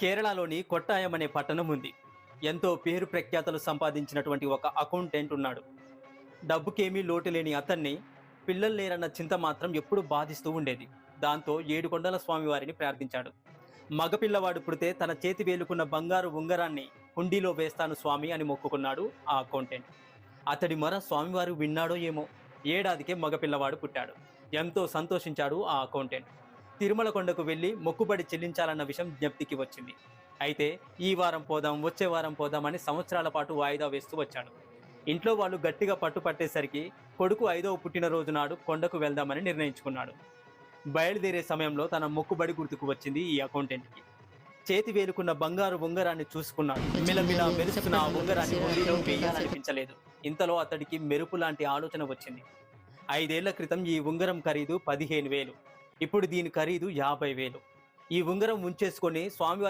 కేరళలోని కొట్టాయం అనే పట్టణం ఉంది. ఎంతో పేరు ప్రఖ్యాతలు సంపాదించినటువంటి ఒక అకౌంటెంట్ ఉన్నాడు. డబ్బుకేమీ లోటు లేని అతన్ని పిల్లలు లేరన్న చింత మాత్రం ఎప్పుడూ బాధిస్తూ ఉండేది. దాంతో ఏడుకొండల స్వామివారిని ప్రార్థించాడు. మగపిల్లవాడు పుడితే తన చేతి వేలుకున్న బంగారు ఉంగరాన్ని హుండీలో వేస్తాను స్వామి అని మొక్కుకున్నాడు ఆ అకౌంటెంట్. అతడి మొర స్వామివారు విన్నాడో ఏమో. ఏడాదికే మగపిల్లవాడు పుట్టాడు. ఎంతో సంతోషించాడు ఆ అకౌంటెంట్. తిరుమల కొండకు వెళ్ళి మొక్కుబడి చెల్లించాలన్న విషయం జ్ఞప్తికి వచ్చింది. అయితే ఈ వారం పోదాం వచ్చే వారం పోదాం అని సంవత్సరాల పాటు వాయిదా వేస్తూ వచ్చాడు. ఇంట్లో వాళ్ళు గట్టిగా పట్టు పట్టేసరికి కొడుకు ఐదవ పుట్టినరోజు నాడు కొండకు వెళ్దామని నిర్ణయించుకున్నాడు. బయలుదేరే సమయంలో తన మొక్కుబడి గుర్తుకు వచ్చింది ఈ అకౌంటెంట్కి. చేతి వేలుకున్న బంగారు ఉంగరాన్ని చూసుకున్నాడు. మిలమిల మెరుసుకున్న ఆ ఉంగరాన్ని హుండీలో వేయాలనిపించలేదు. ఇంతలో అతడికి మెరుపు లాంటి ఆలోచన వచ్చింది. ఐదేళ్ళ క్రితం ఈ ఉంగరం ఖరీదు పదిహేను వేలు. ఇప్పుడు దీని ఖరీదు యాభై వేలు. ఈ ఉంగరం ఉంచేసుకొని స్వామివారి